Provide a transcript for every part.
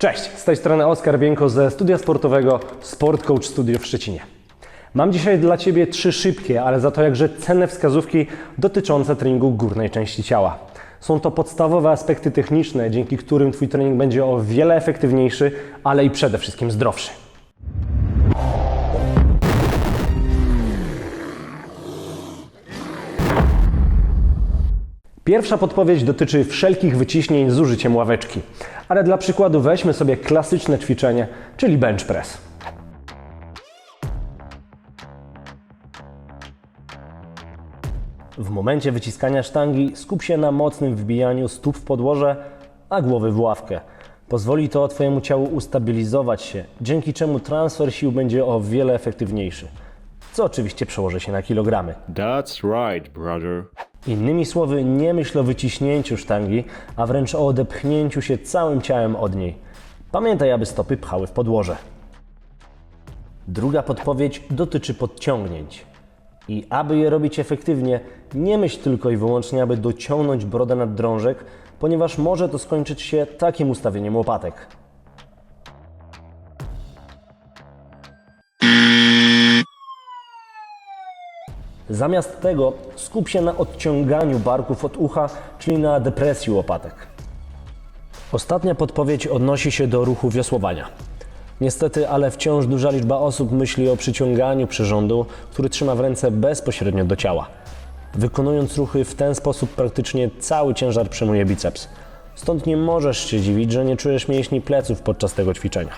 Cześć, z tej strony Oskar Bienko ze studia sportowego Sport Coach Studio w Szczecinie. Mam dzisiaj dla Ciebie trzy szybkie, ale za to jakże cenne wskazówki dotyczące treningu górnej części ciała. Są to podstawowe aspekty techniczne, dzięki którym Twój trening będzie o wiele efektywniejszy, ale i przede wszystkim zdrowszy. Pierwsza podpowiedź dotyczy wszelkich wyciśnień z użyciem ławeczki. Ale dla przykładu weźmy sobie klasyczne ćwiczenie, czyli bench press. W momencie wyciskania sztangi skup się na mocnym wbijaniu stóp w podłoże, a głowy w ławkę. Pozwoli to Twojemu ciału ustabilizować się, dzięki czemu transfer sił będzie o wiele efektywniejszy. Co oczywiście przełoży się na kilogramy. That's right, brother. Innymi słowy, nie myśl o wyciśnięciu sztangi, a wręcz o odepchnięciu się całym ciałem od niej. Pamiętaj, aby stopy pchały w podłoże. Druga podpowiedź dotyczy podciągnięć. I aby je robić efektywnie, nie myśl tylko i wyłącznie, aby dociągnąć brodę nad drążek, ponieważ może to skończyć się takim ustawieniem łopatek. Zamiast tego skup się na odciąganiu barków od ucha, czyli na depresji łopatek. Ostatnia podpowiedź odnosi się do ruchu wiosłowania. Niestety, ale wciąż duża liczba osób myśli o przyciąganiu przyrządu, który trzyma w ręce bezpośrednio do ciała. Wykonując ruchy w ten sposób praktycznie cały ciężar przejmuje biceps. Stąd nie możesz się dziwić, że nie czujesz mięśni pleców podczas tego ćwiczenia.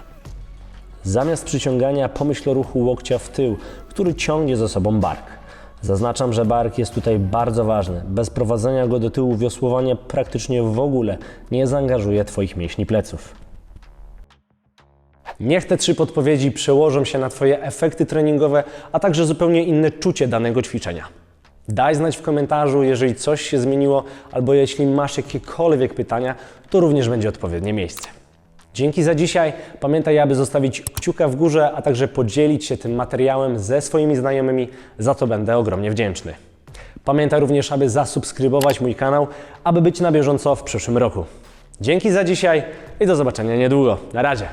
Zamiast przyciągania pomyśl o ruchu łokcia w tył, który ciągnie za sobą bark. Zaznaczam, że bark jest tutaj bardzo ważny. Bez prowadzenia go do tyłu wiosłowanie praktycznie w ogóle nie zaangażuje Twoich mięśni pleców. Niech te trzy podpowiedzi przełożą się na Twoje efekty treningowe, a także zupełnie inne czucie danego ćwiczenia. Daj znać w komentarzu, jeżeli coś się zmieniło, albo jeśli masz jakiekolwiek pytania, to również będzie odpowiednie miejsce. Dzięki za dzisiaj. Pamiętaj, aby zostawić kciuka w górze, a także podzielić się tym materiałem ze swoimi znajomymi, za co będę ogromnie wdzięczny. Pamiętaj również, aby zasubskrybować mój kanał, aby być na bieżąco w przyszłym roku. Dzięki za dzisiaj i do zobaczenia niedługo. Na razie.